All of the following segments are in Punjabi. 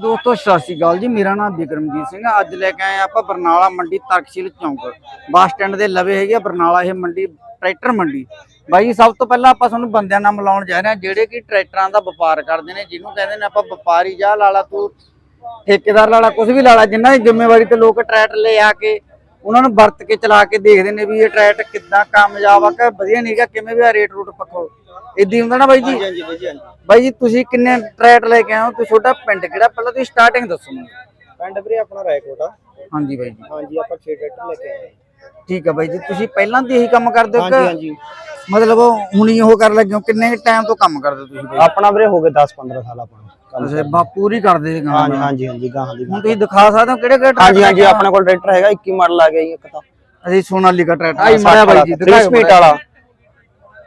ਦੋਸਤੋ, ਸਤਿ ਸ਼੍ਰੀ ਅਕਾਲ ਜੀ। ਮੇਰਾ ਨਾਮ ਬਿਕਰਮਜੀਤ ਸਿੰਘ ਆ। ਅੱਜ ਲੈ ਕੇ ਆਏ ਆਪਾਂ ਬਰਨਾਲਾ ਮੰਡੀ ਤਰਕਸ਼ੀਲ ਚੌਂਕ। ਬੱਸ ਸਟੈਂਡ ਦੇ ਲਵੇ ਹੈਗੀ ਆ ਬਰਨਾਲਾ ਇਹ ਮੰਡੀ, ਟਰੈਕਟਰ ਮੰਡੀ। ਬਾਈ ਸਭ ਤੋਂ ਪਹਿਲਾਂ ਆਪਾਂ ਤੁਹਾਨੂੰ ਬੰਦਿਆਂ ਨਾਲ ਮਿਲਾਉਣ ਜਾ ਰਹੇ ਹਾਂ, ਜਿਹੜੇ ਕਿ ਟਰੈਕਟਰਾਂ ਦਾ ਵਪਾਰ ਕਰਦੇ ਨੇ, ਜਿਹਨੂੰ ਕਹਿੰਦੇ ਨੇ ਆਪਾਂ ਵਪਾਰੀ ਜਾ ਲਾਲਾ ਤੂੰ ਠੇਕੇਦਾਰ ਲਾਲਾ ਕੁਝ ਵੀ ਲਾਲਾ ਜਿਨ੍ਹਾਂ ਦੀ ਜ਼ਿੰਮੇਵਾਰੀ ਤੇ ਲੋਕ ਟਰੈਕਟਰ ਲੈ ਆ ਕੇ ਉਹਨਾਂ ਨੂੰ ਵਰਤ ਕੇ ਚਲਾ ਕੇ ਦੇਖਦੇ ਨੇ ਵੀ ਇਹ ਟਰੈਕਟਰ ਕਿੱਦਾਂ ਕਾਮਯਾਬ ਆ ਕਿ ਵਧੀਆ ਨਹੀਂਗਾ ਕਿਵੇਂ ਵੀ ਆ ਰੇਟ ਰੂਟ ਪੱਖੋਂ। ਇਦਾਂ ਹੁੰਦਾ ਨਾ ਬਾਈ ਜੀ? ਹਾਂਜੀ ਬਾਈ ਜੀ ਹਾਂਜੀ। ਬਾਈ ਜੀ ਤੁਸੀਂ ਕਿੰਨੇ ਟਰੈਕਟਰ ਲੈ ਕੇ ਆਏ ਹੋ? ਤੇ ਤੁਹਾਡਾ ਪਿੰਡ ਕਿਹੜਾ? ਪਹਿਲਾਂ ਤੁਸੀਂ ਸਟਾਰਟਿੰਗ ਦੱਸੋ ਮੈਨੂੰ। ਪਿੰਡ ਵੀਰੇ ਆਪਣਾ ਰਾਏਕੋਟ ਆ। ਹਾਂਜੀ ਬਾਈ ਜੀ। ਹਾਂਜੀ ਆਪਾਂ 6 ਟਰੈਕਟਰ ਲੈ ਕੇ ਆਏ ਠੀਕ ਹੈ ਬਾਈ ਜੀ ਤੁਸੀਂ ਪਹਿਲਾਂ ਤੇ ਇਹੀ ਕੰਮ ਕਰਦੇ ਹੋ ਹਾਂਜੀ ਕਿ ਹਾਂਜੀ ਮਤਲਬ ਹੁਣੀ ਉਹ ਕਰ ਲੱਗੇ ਹੋ? ਕਿੰਨੇ ਟਾਈਮ ਤੋਂ ਕੰਮ ਕਰਦੇ ਹੋ ਤੁਸੀਂ ਬਾਈ ਆਪਣਾ ਵੀਰੇ ਹੋ ਗਏ 10 15 ਸਾਲ ਆਪਾਂ ਨੂੰ। ਕੰਮ ਅੱਛਾ ਬਾ ਪੂਰੀ ਕਰਦੇ ਸੀ ਕੰਮ ਹਾਂਜੀ ਹਾਂਜੀ ਹਾਂਜੀ ਗਾਹਾਂ ਦੀ ਹੁਣ ਤੁਸੀਂ ਦਿਖਾ ਸਕਦੇ ਹੋ ਕਿਹੜੇ ਕਿਹੜੇ ਹਾਂਜੀ ਹਾਂਜੀ ਆਪਣੇ ਕੋਲ ਟਰੈਕਟਰ ਹੈਗਾ 21 ਮਾਡਲ ਆ ਗਿਆ ਜੀ ਇੱਕ ਤਾਂ। ਅਸੀਂ ਸੋਨਾਲੀਕਾ ਟਰੈਕਟਰ ਆਈ ਮੜਿਆ ਬਾਈ ਜੀ 3 ਸਪੀਡ ਵਾਲਾ।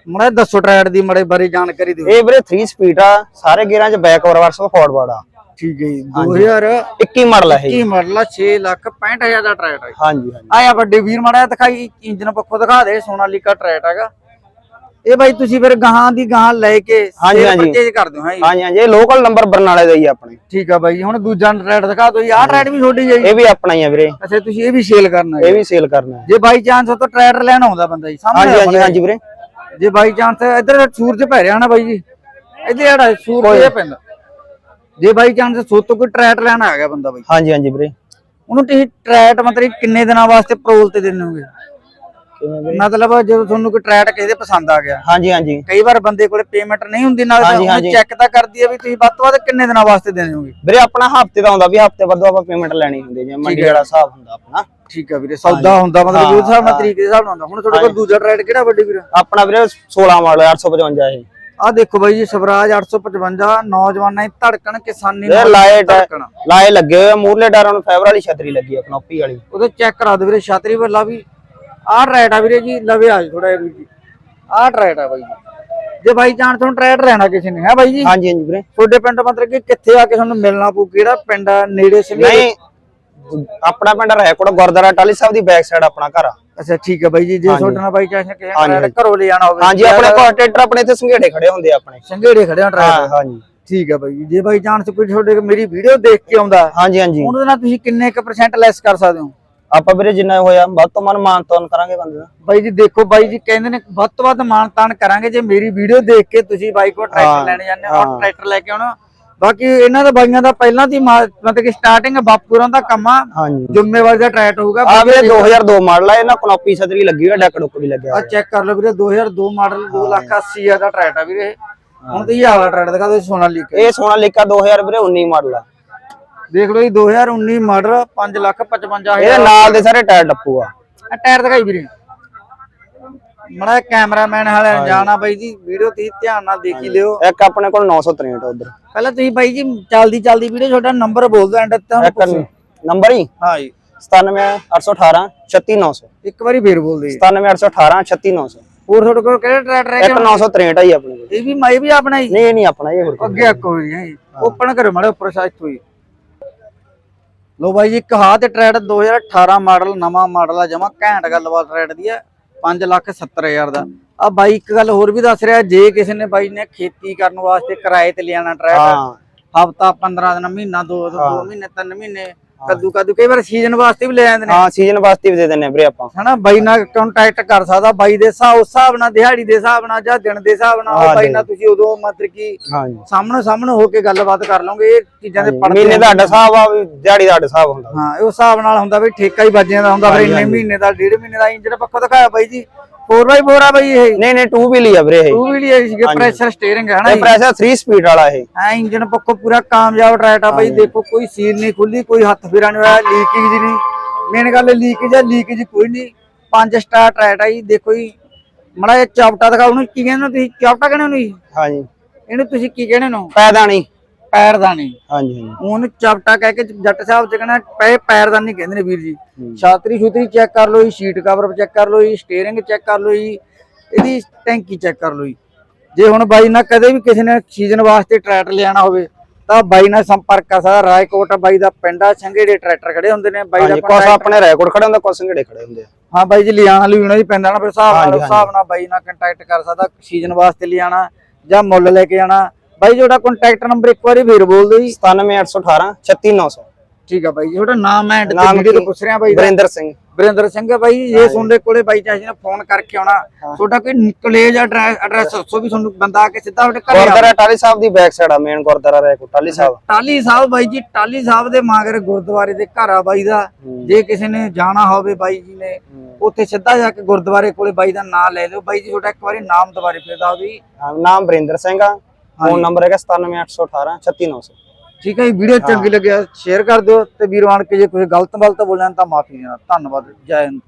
ਮੜਾ ਦੱਸੋ ਟਰੈਕਟਰ ਦੀ ਮੜੇ ਬਾਰੇ ਜਾਣਕਾਰੀ ਦਿਓ। ਇਹ ਵੀਰੇ 3 ਸਪੀਡ ਆ ਸਾਰੇ ਗੇਅਰਾਂ 'ਚ ਬੈਕ ਰਿਵਰਸ ਫਾਰਵਰਡ ਆ। ਠੀਕ ਹੈ ਜੀ 2021 21 ਮਾਡਲ ਹੈ ਇਹ। ਮਾਡਲ ਆ 6 ਲੱਖ 65000 ਦਾ ਟਰੈਕਟਰ ਹੈ ਹਾਂਜੀ ਹਾਂਜੀ। ਆਇਆ ਵੱਡੇ ਵੀਰ ਮੜਾ ਦਿਖਾਈ ਇੰਜਨ ਪੱਖੋਂ ਦਿਖਾ ਦੇ ਸੋਨਾਲੀਕਾ ਟਰੈਕਟਰ ਹੈਗਾ। ਇਹ ਬਾਈ ਤੁਸੀਂ ਫਿਰ ਗਾਹਾਂ ਦੀ ਗਾਹਾਂ ਲੈ ਕੇ ਹਾਂਜੀ, ਹਾਂਜੀ। ਪਰਚੇਜ ਕਰਦੇ ਹੋ ਹਾਂ ਜੀ ਹਾਂਜੀ ਹਾਂਜੀ ਇਹ ਲੋਕਲ ਨੰਬਰ ਬਰਨਾਲੇ ਦਾ ਹੀ ਆਪਣੇ। ਠੀਕ ਆ ਬਾਈ ਹੁਣ ਦੂਜਾ ਟਰੈਕਟਰ ਦਿਖਾ ਦਿਓ ਜੀ। ਆਹ ਟਰੈਕਟਰ ਵੀ ਛੋਟੀ ਜਾਈ ਇਹ ਵੀ ਆਪਣਾ ਹੀ ਆ ਵੀਰੇ। ਅੱਛਾ ਤੁਸੀਂ ਇਹ ਵੀ ਸੇਲ ਕਰਨਾ ਹੈ ਇਹ ਵੀ ਸੇਲ ਕਰਨਾ ਹੈ। ਜੇ ਬਾਈ ਚਾਂਸ ਤੋਂ ਟਰੈਕਟਰ ਲੈਣ ਆਉਂਦਾ ਬੰਦਾ ਜੀ ਸਾਹਮਣੇ ਹਾਂਜੀ ਹਾਂਜੀ ਹਾਂਜੀ ਵੀਰੇ। ਜੇ ਬਾਈ ਚਾਂਸ ਇੱਧਰ ਸੂਰਜ ਪੈ ਰਿਹਾ ਨਾ ਬਾਈ ਜੀ ਇੱਧਰ ਜਿਹੜਾ ਸੂਰਜ ਪੈਂਦਾ ਜੇ ਬਾਈ ਚਾਂਸ ਸੋਤੋਂ ਕੋਈ ਟਰੈਕਟਰ ਲੈਣ ਆ ਗਿਆ ਬੰਦਾ ਬਾਈ। ਹਾਂਜੀ ਹਾਂਜੀ ਵੀਰੇ। ਉਹਨੂੰ ਤੁਸੀਂ ਟਰੈਟ ਮਤਲਬ ਕਿੰਨੇ ਦਿਨਾਂ ਵਾਸਤੇ ਪ੍ਰੋਲ ਤੇ ਦਿੰਦੇ ਹੋਗੇ? ਕਿਵੇਂ ਵੀਰੇ ਮਤਲਬ ਜਦੋਂ ਤੁਹਾਨੂੰ ਕੋਈ ਟਰੈਟ ਕਿਸੇ ਦੇ ਪਸੰਦ ਆ ਗਿਆ। ਹਾਂਜੀ ਹਾਂਜੀ। ਕਈ ਵਾਰ ਬੰਦੇ ਕੋਲੇ ਪੇਮੈਂਟ ਨਹੀਂ ਹੁੰਦੀ ਨਾਲ ਹਾਂਜੀ। ਚੈੱਕ ਤਾਂ ਕਰਦੀ ਹੈ ਵੀ ਤੁਸੀਂ ਵੱਧ ਤੋਂ ਵੱਧ ਕਿੰਨੇ ਦਿਨਾਂ ਵਾਸਤੇ ਦੇਣੇ ਹੋਗੇ। ਵੀਰੇ ਆਪਣਾ ਹਫ਼ਤੇ ਦਾ ਹੁੰਦਾ ਵੀ ਹਫ਼ਤੇ ਬਾਅਦ ਆਪਾਂ ਪੇਮੈਂਟ ਲੈਣੀ ਹੁੰਦੀ ਹੈ, ਜਿਵੇਂ ਮੰਡੀ ਵਾਲਾ ਹਿਸਾਬ ਹੁੰਦਾ ਆਪਣਾ। ਠੀਕ ਆ ਵੀਰੇ ਸੌਦਾ ਹੁੰਦਾ ਮਤਲਬ ਉਸ ਹਿਸਾਬ ਨਾਲ ਤਰੀਕੇ ਦੇ ਹਿਸਾਬ ਨਾਲ ਹੁੰਦਾ। ਹੁਣ ਤੁਹਾਡੇ ਕੋਲ ਦੂਜਾ ਟਰੈਟ ਕਿਹੜਾ ਵੱਡੀ ਵੀਰ? ਆਪਣਾ ਵੀਰੇ 16 ਮਾਡਲ 855 ਇਹ। ਆ ਦੇਖੋ ਬਾਈ ਜੀ ਸਵਰਾਜ 855 ਨੌਜਵਾਨਾਂ ਦੀ ਧੜਕਣ ਕਿਸਾਨੀ ਇਹ ਨੌਜਵਾਨਾਂ ਦੀ ਲਾਈਟ ਧੜਕਣ। ਲਾਏ ਲੱਗੇ ਹੋਏ ਆ, ਮੂਰਲੇ ਡਾਰਾਂ ਨੂੰ ਫਾਈਬਰ ਵਾਲੀ ਛਤਰੀ ਲੱਗੀ ਆ ਕਨੋਪੀ ਵਾਲੀ। ਉਹਦੇ ਚੈੱਕ ਕਰਾ ਦਿਓ ਵੀਰੇ ਛਾਤਰੀ ਵੱਲਾ ਵੀ ਆਹ ਟਰੈਟ ਆ ਵੀਰੇ ਜੀ ਲਵੇ ਆ ਥੋੜਾ ਜੀ। ਆਹ ਟਰੈਟ ਆ ਬਾਈ ਜੀ। ਜੇ ਬਾਈ ਚਾਂਸ ਤੁਹਾਨੂੰ ਟਰੈਟ ਲੈਣਾ ਕਿਸੇ ਨੇ ਹੈ ਬਾਈ ਜੀ? ਹਾਂਜੀ ਹਾਂਜੀ ਵੀਰੇ। ਤੁਹਾਡੇ ਪਿੰਡ ਮਤਲਬ ਕਿ ਕਿੱਥੇ ਆ ਕੇ ਤੁਹਾਨੂੰ ਮਿਲਣਾ ਪਊ? ਕਿਹੜਾ ਪਿੰਡ ਆ? ਨੇੜੇ ਸੀ ਨਹੀਂ ਆਪਣਾ ਪਿੰਡ ਰੈਕੋਟ ਗੁਰਦੁਆਰਾ ਟਾਲੀ ਸਾਹਿਬ ਦੀ ਬੈਕ ਸਾਈਡ ਆਪਣਾ ਘਰ ਆ। ਅੱਛਾ ਠੀਕ ਆ ਬਾਈ ਜੀ। ਜੇ ਤੁਹਾਡੇ ਨਾਲ ਬਾਈ ਚਾਂਸ ਕਿਸੇ ਟਰੈਟ ਘਰੋਂ ਲੈ ਜਾਣਾ ਹੋਵੇ। ਹਾਂਜੀ ਆਪਣੇ ਕੋਲ ਟਰੈਕਟਰ ਆਪਣੇ ਇੱਥੇ ਸੰਘੇੜੇ ਖੜੇ ਹੁੰਦੇ ਆਪਣੇ। ਸੰਘੇੜੇ ਖੜੇ ਆ ਹਾਂ ਹਾਂਜੀ। ਠੀਕ ਆ ਬਾਈ ਜੀ। ਜੇ ਬਾਈ ਚਾਂਸ ਕੋਈ ਤੁਹਾਡੇ ਮੇਰੀ ਵੀਡੀਓ ਦੇਖ ਕੇ ਆਉਂਦਾ ਹਾਂਜੀ ਹਾਂਜੀ। ਉਹਦੇ ਨਾਲ ਤੁਸੀਂ ਕਿੰਨੇ ਕੁ ਪਰਸੈਂਟ ਲੈਸ ਕਰ ਸਕਦੇ ਹੋ? ਆਪਾਂ ਵੀਰੇ ਜਿੰਨਾ ਹੋਇਆ ਵੱਧ ਤੋਂ ਮਨ ਮਾਨ ਤਾਨ ਕਰਾਂਗੇ ਬੰਦੇ ਦਾ। ਬਾਈ ਜੀ ਦੇਖੋ ਬਾਈ ਜੀ ਕਹਿੰਦੇ ਨੇ ਵੱਧ ਤੋਂ ਵੱਧ ਮਾਣ ਤਾਣ ਕਰਾਂਗੇ। ਜੇ ਮੇਰੀ ਵੀਡੀਓ ਦੇਖ ਕੇ ਤੁਸੀਂ ਬਾਈ ਕੋਲ ਟਰੈਕਟਰ ਲੈਣ ਜਾਂਦੇ ਹੋ। ਔਰ ਟਰੈਕਟਰ ਲੈ ਕੇ ਆਉਣਾ। ਬਾਕੀ ਇਹਨਾਂ ਦਾ ਬਾਈਆਂ ਦਾ ਪਹਿਲਾਂ ਦੀ ਮਤਲਬ ਕਿ ਸਟਾਰਟਿੰਗ ਬਾਪੂਰਾਂ ਦਾ ਕੰਮ ਆ। ਜ਼ਿੰਮੇਵਾਰੀ ਦਾ ਟਰੈਕਟ ਹੋਊਗਾ। ਆ ਵੀਰੇ 2002 ਮਾਡਲ ਆ ਇਹਨਾਂ ਕਨੋਪੀ ਛਤਰੀ ਲੱਗੀ ਹੋਈ ਡੈਕ ਡੁੱਕ ਵੀ ਲੱਗਿਆ ਆ ਹੋਇਆ। ਚੈੱਕ ਕਰ ਲਓ ਵੀਰੇ 2002 ਮਾਡਲ 2 ਲੱਖ 80 ਹਜ਼ਾਰ ਦਾ ਟਰੈਕਟ ਆ ਵੀਰੇ। ਹੁਣ ਤੇ ਇਹ ਵਾਲਾ ਟਰੈਕਟ ਦਿਖਾ ਦਿਓ ਸੋਨਾ ਲਿਖ ਇਹ ਸੋਨਾ ਲਿਕਾ 2000 ਵੀਰੇ 19 ਮਾਡਲ ਆ। ਦੇਖ ਲਓ ਜੀ 2019 ਮਾਡਲ 5 ਲੱਖ 55 ਇਹਦੇ ਨਾਲ ਦੇ ਸਾਰੇ ਟਾਇਰ ਟੱਪੂ ਆ। ਆ ਟਾਇਰ ਦਿਖਾਈ ਵੀਰੇ। ਮੜਾ ਕੈਮਰਾਮੈਨ ਨੇ ਜਾਣਾ ਬਾਈ ਜੀ ਵੀਡੀਓ ਤੁਸੀਂ ਧਿਆਨ ਨਾਲ ਦੇਖੀ ਲਿਓ ਇੱਕ ਆਪਣੇ ਕੋਲ 963 ਉਧਰ। ਪਹਿਲਾਂ ਤੁਸੀਂ ਬਾਈ ਜੀ ਚੱਲਦੀ ਚੱਲਦੀ ਵੀਡੀਓ ਤੁਹਾਡਾ ਨੰਬਰ ਬੋਲ ਦਿਓ ਐਂਡ ਤੇ ਇੱਕ ਨੰਬਰ ਹੀ? ਹਾਂ ਜੀ। 97818 36900 ਇੱਕ ਵਾਰੀ ਫੇਰ ਬੋਲ ਦੇ। 97818 36900 ਹੋਰ ਤੁਹਾਡੇ ਕੋਲ ਕਿਹੜਾ ਟਰੈਕਟਰ ਹੈ ਇੱਕ 963 ਆ ਜੀ ਆਪਣੇ ਕੋਲ। ਇਹ ਵੀ ਮਾਈ ਵੀ ਆਪਣਾ ਹੀ? ਨਹੀਂ ਨਹੀਂ ਆਪਣਾ ਇਹ ਹੋਰ। ਅੱਗੇ ਅੱਕੋ ਜੀ। ਓਪਨ ਕਰੋ ਮਾੜੇ ਉੱਪਰ ਸਾਈਡ ਤੋਂ ਹੀ। ਲੋ ਬਾਈ ਜੀ ਇੱਕ ਹਾਥ ਟਰੈਡ 2018 ਮਾਡਲ ਨਵਾਂ ਮਾਡਲ ਆ ਜਮਾ ਘੈਂਟ ਗੱਲਬਾਤ ਟਰੈਡ ਦੀ ਆ 5 ਲੱਖ 70 ਹਜ਼ਾਰ ਦਾ। ਆ ਬਾਈ ਇੱਕ ਗੱਲ ਹੋਰ ਵੀ ਦੱਸ ਰਿਹਾ ਜੇ ਕਿਸੇ ਨੇ ਬਾਈ ਨੇ ਖੇਤੀ ਕਰਨ ਵਾਸਤੇ ਕਿਰਾਏ ਤੇ ਲਿਆਣਾ ਟਰੈਡ ਹਫਤਾ 15 ਦਿਨ ਮਹੀਨਾ ਦੋ ਦੋ ਮਹੀਨੇ ਤਿੰਨ ਮਹੀਨੇ ਕੱਦੂ ਕੱਦੂ ਕਈ ਵਾਰ ਸੀਜ਼ਨ ਵਾਸਤੇ ਵੀ ਲੈ ਜਾਂਦੇ ਨੇ। ਹਾਂ ਸੀਜ਼ਨ ਵਾਸਤੇ ਵੀ ਦੇ ਦਿੰਨੇ ਵੀਰੇ ਆਪਾਂ। ਹਨਾ ਬਾਈ ਨਾਲ ਕੰਟੈਕਟ ਕਰ ਸਕਦਾ ਬਾਈ ਦੇ ਹਿਸਾਬ ਉਸ ਹਿਸਾਬ ਨਾਲ ਦਿਹਾੜੀ ਦੇ ਹਿਸਾਬ ਨਾਲ ਜਾਂ ਦਿਨ ਦੇ ਹਿਸਾਬ ਨਾਲ ਬਾਈ ਨਾਲ ਤੁਸੀਂ ਉਦੋਂ ਮਤਲਬ ਕਿ ਸਾਹਮਣੇ ਸਾਹਮਣੇ ਹੋ ਕੇ ਗੱਲਬਾਤ ਕਰ ਲਓਗੇ ਇਹ ਚੀਜ਼ਾਂ ਦੇ ਪੜ੍ਹਦੇ ਮਹੀਨੇ ਦਾ ਸਾਡਾ ਹਿਸਾਬ ਆ ਵੀ ਦਿਹਾੜੀ ਦਾ ਸਾਡਾ ਹਿਸਾਬ ਹੁੰਦਾ। ਹਾਂ ਇਹ ਉਸ ਹਿਸਾਬ ਨਾਲ ਹੁੰਦਾ ਬਈ ਠੇਕਾ ਹੀ ਵੱਜਿਆਂ ਦਾ ਹੁੰਦਾ ਫਿਰ ਇੰਨੇ ਮਹੀਨੇ ਦਾ ਡੇਢ ਮਹੀਨੇ ਦਾ ਇੰਜਨ ਪੱਖੋਂ ਦਿਖਾਇਆ ਬਾਈ ਜੀ 4x4 ਆ ਬਾਈ ਇਹ। ਨਹੀਂ ਨਹੀਂ 2 ਵੀ ਲਈ ਆ ਵੀਰੇ ਇਹ। ਟੂ ਵੀਲ ਇਹ ਸੀਗੇ ਪ੍ਰੈਸ਼ਰ ਸਟੀਅਰਿੰਗ ਹੈ ਨਾ ਇਹ ਪ੍ਰੈਸ਼ਰ 3 ਸਪੀਡ ਵਾਲਾ ਇਹ। ਐ ਇੰਜਨ ਪੱਖੋਂ ਪੂਰਾ ਕਾਮਯਾਬ ਟਰੈਟ ਆ ਬਾਈ ਦੇਖੋ ਕੋਈ ਸੀਲ ਨਹੀਂ ਖੁੱਲੀ ਕੋਈ ਹੱਥ ਫੇਰਾ ਨਹੀਂ ਹੋਇਆ ਲੀਕੇਜ ਨਹੀਂ। ਮੇਨ ਗੱਲ ਲੀਕੇਜ ਆ ਲੀਕੇਜ ਕੋਈ ਨਹੀਂ। ਪੰਜ ਸਟਾਰ ਟਰੈਟ ਆ ਜੀ ਦੇਖੋ ਜੀ। ਮੜਾ ਇਹ ਚਾਪਟਾ ਦਿਖਾਓ ਉਹਨੂੰ ਕੀ ਕਹਿੰਦੇ ਹੋ ਤੁਸੀਂ? ਚਾਪਟਾ ਕਹਿੰਦੇ ਉਹਨੂੰ ਜੀ? ਹਾਂਜੀ। ਇਹਨੂੰ ਤੁਸੀਂ ਕੀ ਕਹਿੰਦੇ ਹੋ ਪੈਦਾਨੀ ਪੈਰਦਾਨੀ ਹਾਂਜੀ ਹਾਂਜੀ। ਉਹਨੂੰ ਚਾਪਟਾ ਕਹਿ ਕੇ ਜੱਟ ਸਾਹਿਬ ਚ ਕਹਿੰਦਾ ਪੈ ਪੈਰਦਾਨੀ ਕਹਿੰਦੇ ਨੇ ਵੀਰ ਜੀ। ਛਾਤਰੀ ਛੂਤਰੀ ਚੈੱਕ ਕਰ ਲਓ ਜੀ ਸ਼ੀਟ ਕਵਰ ਚੈੱਕ ਕਰ ਲਓ ਜੀ ਸਟੀਅਰਿੰਗ ਚੈੱਕ ਕਰ ਲਓ ਜੀ ਇਹਦੀ ਟੈਂਕੀ ਚੈੱਕ ਕਰ ਲਓ ਜੀ। ਜੇ ਹੁਣ ਬਾਈ ਨਾਲ ਕਦੇ ਵੀ ਕਿਸੇ ਨੇ ਸੀਜ਼ਨ ਵਾਸਤੇ ਟਰੈਕਟਰ ਲਿਆਣਾ ਹੋਵੇ ਤਾਂ ਬਾਈ ਨਾਲ ਸੰਪਰਕ ਕਰ ਸਕਦਾ ਰਾਏਕੋਟ ਬਾਈ ਦਾ ਪਿੰਡ ਆ ਸੰਘੇੜੇ ਟਰੈਕਟਰ ਖੜੇ ਹੁੰਦੇ ਨੇ ਬਾਈ ਦਾ ਕੁਛ ਆਪਣੇ ਰੈਕੋਰਡ ਖੜੇ ਹੁੰਦੇ ਕੁਛ ਸੰਘੇੜੇ ਖੜੇ ਹੁੰਦੇ ਆ। ਹਾਂ ਬਾਈ ਜੀ ਲਿਆਣਾ ਲਈ ਉਹਨਾਂ ਦੀ ਪੈਂਦਾ ਨਾ ਫਿਰ ਹਿਸਾਬ ਨਾਲ ਹਿਸਾਬ ਨਾਲ ਬਾਈ ਨਾਲ ਕੰਟੈਕਟ ਕਰ ਸਕਦਾ ਸੀਜ਼ਨ ਵਾਸਤੇ ਲਿਆਣਾ ਜਾਂ ਮੁੱਲ ਲੈ ਕੇ ਜਾਣਾ ਬਾਈ ਤੁਹਾਡਾ ਕੰਟੈਕਟ ਨੰਬਰ ਇੱਕ ਵਾਰੀ ਫੇਰ ਬੋਲ ਦਿਓ ਜੀ। 97818 36900 ਠੀਕ ਆ ਬਾਈ ਜੀ ਤੁਹਾਡਾ ਨਾਮ ਐਂਡ ਤੇ ਨਾਮ ਵੀਡੀਓ ਤੋਂ? ਪੁੱਛ ਰਿਹਾ ਬਾਈ ਦਾ। ਵਰਿੰਦਰ ਸਿੰਘ। ਵਰਿੰਦਰ ਸਿੰਘ ਹੈ ਬਾਈ ਜੇ ਤੁਹਾਡੇ ਕੋਲੇ ਬਾਈ ਚਾਹੇ ਨੇ ਫੋਨ ਕਰਕੇ ਆਉਣਾ ਤੁਹਾਡਾ ਕੋਈ ਨਿਕਲੇਜ ਐਡਰੈਸ ਐਡਰੈਸ ਦੱਸੋ ਵੀ ਤੁਹਾਨੂੰ ਬੰਦਾ ਆ ਕੇ ਸਿੱਧਾ ਤੁਹਾਡੇ ਘਰੇ ਗੁਰਦੁਆਰਾ ਟਾਲੀ ਸਾਹਿਬ ਦੀ ਬੈਕ ਸਾਈਡ ਆ ਮੇਨ ਗੁਰਦੁਆਰਾ ਰੈਕੋ ਟਾਲੀ ਸਾਹਿਬ। ਟਾਲੀ ਸਾਹਿਬ ਬਾਈ ਜੀ ਟਾਲੀ ਸਾਹਿਬ ਦੇ ਮਾਗਰ ਗੁਰਦੁਆਰੇ ਦੇ ਘਰ ਆ ਬਾਈ ਦਾ। ਜੇ ਕਿਸੇ ਨੇ ਜਾਣਾ ਹੋਵੇ ਬਾਈ ਜੀ ਨੇ ਉੱਥੇ ਸਿੱਧਾ ਜਾ ਕੇ ਗੁਰਦੁਆਰੇ ਕੋਲੇ ਬਾਈ ਦਾ ਨਾਮ ਲੈ ਲਿਓ। ਬਾਈ ਜੀ ਤੁਹਾਡਾ ਇੱਕ ਵਾਰੀ ਨਾਮ ਦੁਬਾਰੇ ਫੇਰ ਦੱਸ ਦਿਓ ਜੀ। ਨਾਮ ਵਰਿੰਦਰ ਸਿੰਘ ਆ। ਫੋਨ ਨੰਬਰ ਹੈਗਾ 97818 36900 ਠੀਕ ਹੈ ਜੀ ਵੀਡੀਓ ਚੰਗੀ ਲੱਗਿਆ ਸ਼ੇਅਰ ਕਰ ਦਿਓ ਤੇ ਵੀਰਵਾਨ ਕੇ ਜੇ ਕੋਈ ਗਲਤ ਗਲਤ ਬੋਲਿਆ ਤਾਂ ਮਾਫੀ ਦੇਣਾ। ਧੰਨਵਾਦ ਜੈ ਹਿੰਦ।